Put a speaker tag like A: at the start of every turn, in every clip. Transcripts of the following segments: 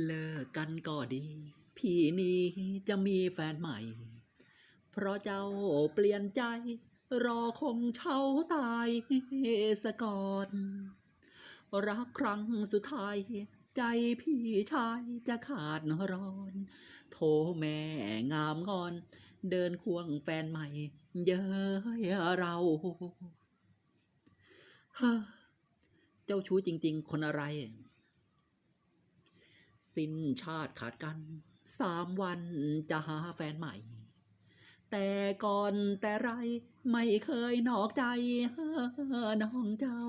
A: เลิกกันก็ดี พี่นี้จะมีแฟนใหม่ เพราะเจ้าเปลี่ยนใจ รอคงเช่าตายสะก่อน รักครั้งสุดท้าย ใจพี่ชายจะขาดร้อน โทแม่งามงอน เดินควงแฟนใหม่ เย้ยเราเฮ้อเจ้าชู้จริง ๆ คนอะไร สิ้นชาติขาดกันสามวันจะหาแฟนใหม่ แต่ก่อนแต่ไรไม่เคยนอกใจน้องเจ้า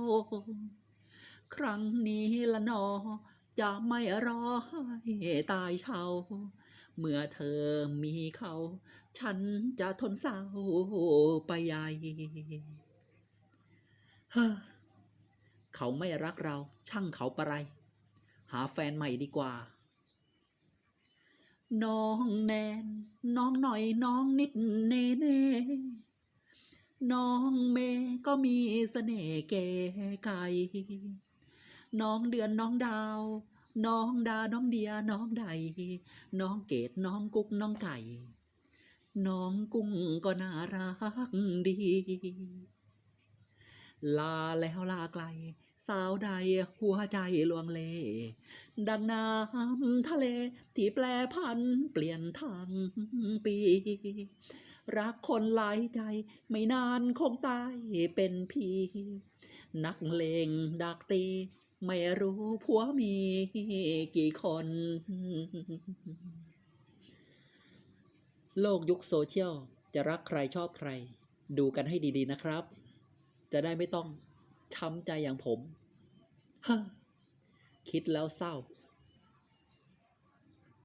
A: ครั้งนี้ละนอ จะไม่รอให้ตายเชาเมื่อเธอมีเขา ฉันจะทนเศร้าไปใหญ่เฮ้อเขาไม่รักเราช่างเขาปะไร หาแฟนใหม่ดีกว่า น้องแนน น้องหน่อยน้องนิดเน่เน่น้องเมก็มีเสน่ห์เก๋ไก่น้องเดือนน้องดาว น้องดา น้องเดีย น้องใด น้องเกดน้องกุ๊กน้องไก่ น้องกุ้งก็น่ารักดี ลาแล้วลาไกล สาวใดหัวใจลวงเล ดังน้ำทะเลที่แปรพันเปลี่ยนทางปี รักคนหลายใจไม่นานคงตายเป็นพีนักเลงดักตี ไม่รู้ผัวมีกี่คน โลกยุคโซเชียลจะรักใครชอบใคร ดูกันให้ดีๆนะครับ จะได้ไม่ต้อง ช้ำใจอย่างผมเฮ้อคิดแล้วเศร้า